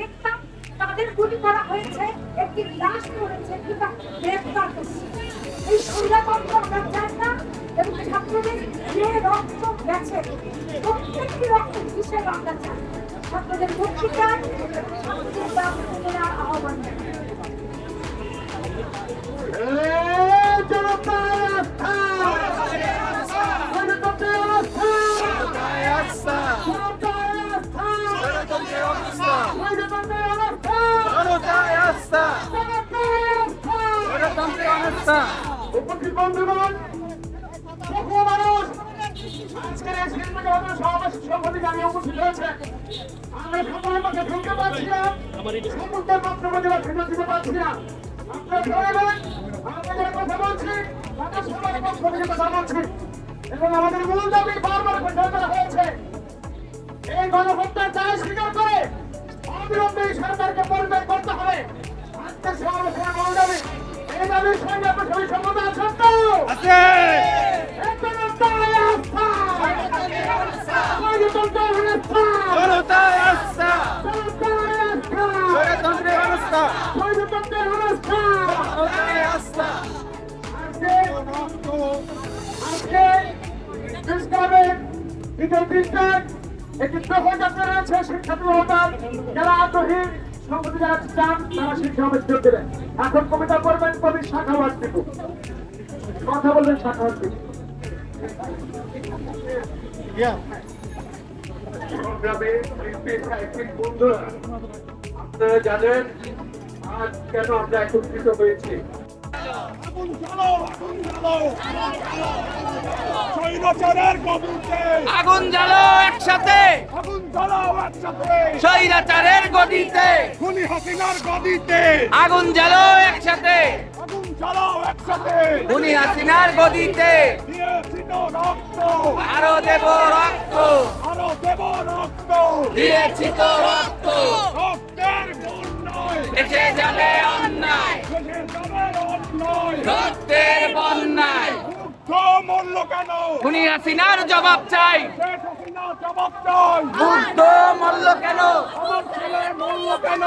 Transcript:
দেখতাম তাদের গুলি করা হয়েছে, একটি লাশ পড়েছে কিংবা গ্রেফতার করছে এই স্বৈরতন্ত্র আমরা চাই না, এবং ছাত্রদের যে রক্ত গেছে, প্রত্যেকটি রক্ত কিসের আমরা চাই ছাত্রদের মুক্তি চাই আহ্বান ছাত্রদের দাবি নেওয়ার আহ্বান উপস্থিত বন্ধুগণ মানুষ আজকের এই শিল্প জগতের সমাবেশ সম্পর্কে আমি উপস্থিত হয়েছে। আমরা সকলের মধ্যে ঢুকতে পারছি না সমুদ্রের মাত্র মধ্যে ফেরত দিতে না। আপনারা সবাই আমরা যারা কথা বলছি, তাদের সবার পক্ষ থেকে কথা এবং আমাদের মূল দাবি বারবার ঘোষণা করা হয়েছে, এই গণহত্যার দায় স্বীকার করে অবিলম্বে সরকারকে পরিত্যাগ দাবির সঙ্গে আপনার সবাই সম্মত আছেন তো আছে। অবস্থা জনতার আস্থা রয়েছে শিক্ষা যারা আগ্রহী সংগঠন চান তারা শিক্ষা অনুষ্ঠান দেবেন। এখন কবিতা করবেন কবি শাখাবাদ দিব কথা বলবেন শাখাবাদ দিব আপনারা জানেন আজ কেন আমরা একত্রিত হয়েছি? আগুন জ্বালো একসাথে। আগুন জ্বালাও একসাথে স্বৈরাচারের গদিতে। খুনি হাসিনার গদিতে আগুন জ্বালো একসাথে। আগুন জ্বালাও একসাথে খুনি হাসিনার গদিতে। রক্ত আরও দেব রক্ত। আরও দেব রক্ত। দিয়েছি তো রক্ত। অন্যায় বন্যায়। মূল্য কেন খুনি হাসিনার জবাব চাই। জবাব চাই মল্ল কেন? আমার ছেলে মূল্য কেন?